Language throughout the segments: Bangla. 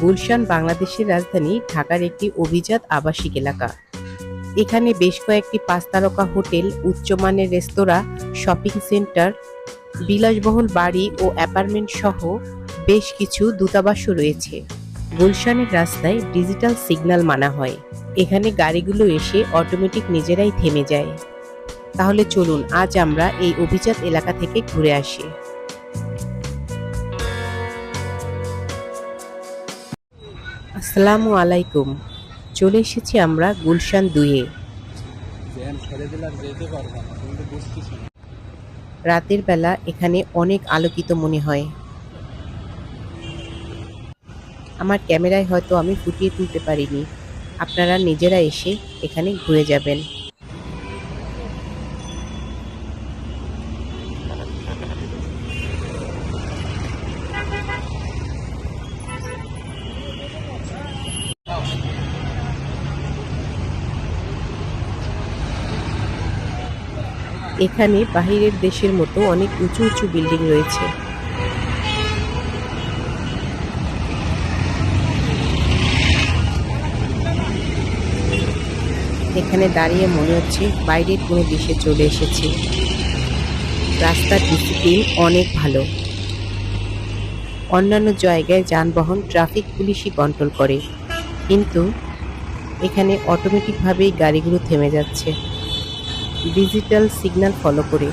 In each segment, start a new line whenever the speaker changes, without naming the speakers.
গুলশান, বাংলাদেশের রাজধানী ঢাকার একটি অভিজাত আবাসিক এলাকা। এখানে বেশ কয়েকটি পাঁচ তারকা হোটেল উচ্চমানের রেস্তোরাঁ, শপিং সেন্টার, বিলাসবহুল বাড়ি ও অ্যাপার্টমেন্ট সহ বেশ কিছু দূতাবাসও রয়েছে। গুলশানের রাস্তায় ডিজিটাল সিগন্যাল মানা হয়। এখানে গাড়িগুলো এসে অটোমেটিক নিজেরাই থেমে যায়। তাহলে চলুন, আজ আমরা এই অভিজাত এলাকা থেকে ঘুরে আসি। আসসালামু আলাইকুম। চলে এসেছি আমরা গুলশান দুয়ে রাতের বেলা এখানে অনেক আলোকিত মনে হয়। আমার ক্যামেরায় হয়তো আমি ফুটিয়ে তুলতে পারিনি। আপনারা নিজেরা এসে এখানে ঘুরে যাবেন। এখানে বাহিরের দেশের মতো অনেক উঁচু উঁচু বিল্ডিং রয়েছে। এখানে দাঁড়িয়ে মনে হচ্ছে বাইরের কোনো দেশে চলে এসেছে। রাস্তার ডিসিপ্লিন অনেক ভালো। অন্যান্য জায়গায় যানবাহন ট্রাফিক পুলিশই কন্ট্রোল করে। কিন্তু এখানে অটোমেটিকভাবেই গাড়িগুলো থেমে যাচ্ছে। ডিজিটাল সিগন্যাল ফলো করে।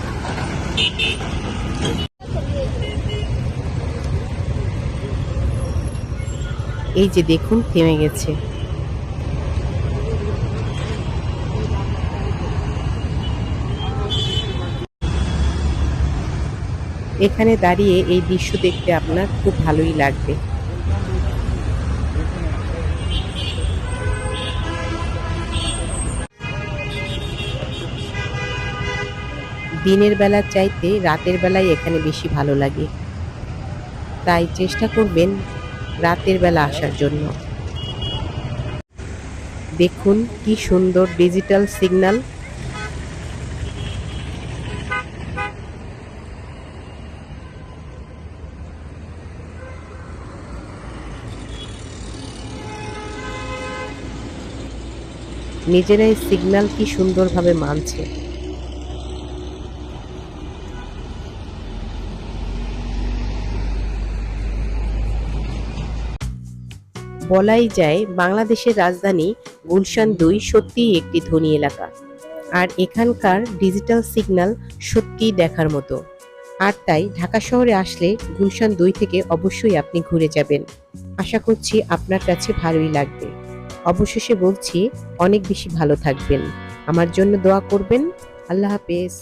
এই যে দেখুন, থেমে গেছে। এখানে দাঁড়িয়ে এই দৃশ্য দেখতে আপনার খুব ভালোই লাগবে। দিনের বেলা চাইতে রাতের বেলায় এখানে বেশি ভালো লাগে। তাই চেষ্টা করবেন রাতের বেলা আসার জন্য। দেখুন কি সুন্দর ডিজিটাল সিগন্যাল। নিজেরাই সিগন্যাল কি সুন্দরভাবে মানছে। বলাই যায়, বাংলাদেশের রাজধানী গুলশান দুই সত্যিই একটি ধনী এলাকা। আর এখানকার ডিজিটাল সিগন্যাল সত্যিই দেখার মতো। আর তাই ঢাকা শহরে আসলে গুলশান দুই থেকে অবশ্যই আপনি ঘুরে যাবেন। আশা করছি আপনার কাছে ভালোই লাগবে। অবশেষে বলছি, অনেক বেশি ভালো থাকবেন। আমার জন্য দোয়া করবেন। আল্লাহ হাফেজ।